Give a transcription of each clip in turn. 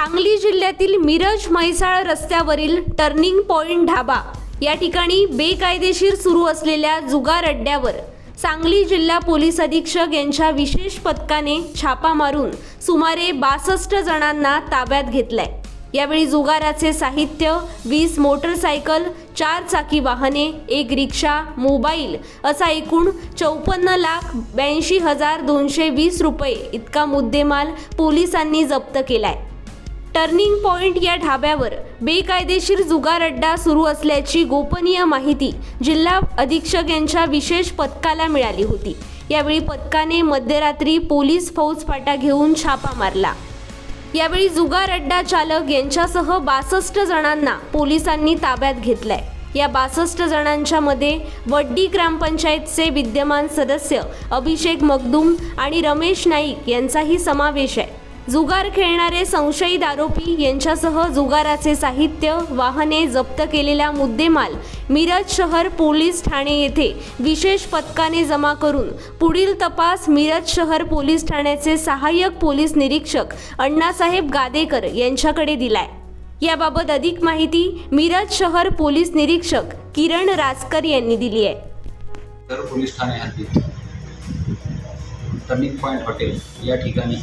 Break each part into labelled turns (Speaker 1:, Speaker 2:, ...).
Speaker 1: सांगली जिल्ह्यातील मिरज म्हैसाळ रस्त्यावरील turning point dhaba. या ठिकाणी बेकायदेशीर सुरू असलेल्या जुगार अड्ड्यावर सांगली जिल्हा पोलीस अधीक्षक यांच्या विशेष पथकाने छापा मारून सुमारे बासष्ट जणांना ताब्यात घेतलाय. यावेळी जुगाराचे साहित्य वीस मोटरसायकल चार चाकी वाहने एक रिक्षा मोबाईल असा एकूण चौपन्न लाख ब्याऐंशी हजार दोनशे वीस रुपये इतका मुद्देमाल पोलिसांनी जप्त केलाय. टर्निंग पॉइंट या ढाब्यावर बेकायदेशीर जुगार अड्डा सुरू असल्याची गोपनीय माहिती जिल्हा अधीक्षक यांच्या विशेष पथकाला मिळाली होती. यावेळी पथकाने मध्यरात्री पोलीस फौज फाटा घेऊन छापा मारला. यावेळी जुगार अड्डा चालक यांच्यासह बासष्ट जणांना पोलिसांनी ताब्यात घेतलंय. या बासष्ट जणांच्या मध्ये वड्डी ग्रामपंचायतचे विद्यमान सदस्य अभिषेक मगदूम आणि रमेश नाईक यांचाही समावेश आहे. जुगार खेळणारे संशयित आरोपी यांच्यासह जुगाराचे साहित्य वाहने जप्त केलेला मुद्देमाल मिरज शहर पोलीस ठाणे येथे विशेष पथकाने जमा करून पुढील तपास मिरज शहर पोलीस ठाण्याचे सहाय्यक पोलीस निरीक्षक अण्णासाहेब गादेकर यांच्याकडे दिलाय. याबाबत अधिक माहिती मिरज शहर पोलीस निरीक्षक किरण राजकर यांनी दिली आहे.
Speaker 2: पोलीस ठाणे हद्दीत टर्निंग पॉईंट हॉटेल या ठिकाणी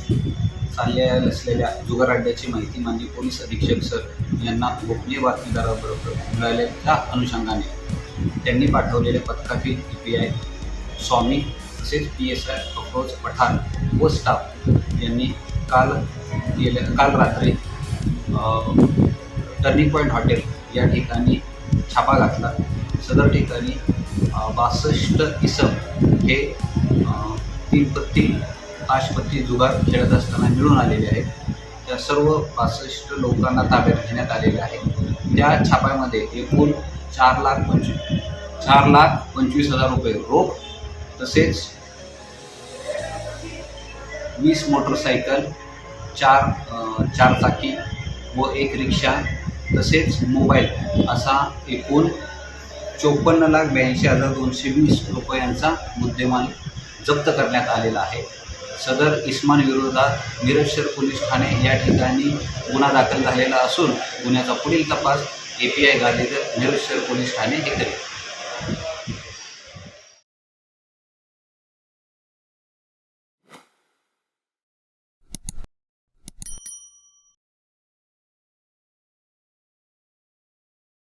Speaker 2: चालल्या असलेल्या जुगाराड्याची माहिती माननीय पोलीस अधीक्षक सर यांना गोपनीय बातमीदाराबरोबर मिळालेल्या अनुषंगाने. त्यांनी पाठवलेल्या पथकातील ई पी आय स्वामी तसेच P S I Afroz Pathan व स्टाफ यांनी काल गेल्या काल रात्री टर्निंग पॉईंट हॉटेल या ठिकाणी छापा घातला. सदर ठिकाणी बासष्ट इसम हे अ, तीन पत्ती ताशपत्ती जुगार खेळत असताना मिळून आलेले आहेत. त्या सर्व पासष्ट लोकांना ताब्यात घेण्यात आलेले आहे त्या छाप्यामध्ये एकूण चार लाख पंचवीस चार लाख पंचवीस हजार रुपये रोख तसेच वीस मोटरसायकल चार चारचाकी चार चाकी व एक रिक्षा तसेच मोबाईल असा एकूण चोपन्न लाख ब्याऐंशी हजार दोनशे वीस रुपयांचा मुद्देमाल जप्त करण्यात आलेला आहे. सदर इस्मान विरोधात मिरजशर पोलीस ठाणे या ठिकाणी गुन्हा दाखल झालेला असून गुन्ह्याचा पुढील तपास ए पी आय गांधीकर मिरजशर पोलीस ठाणे हे करेल.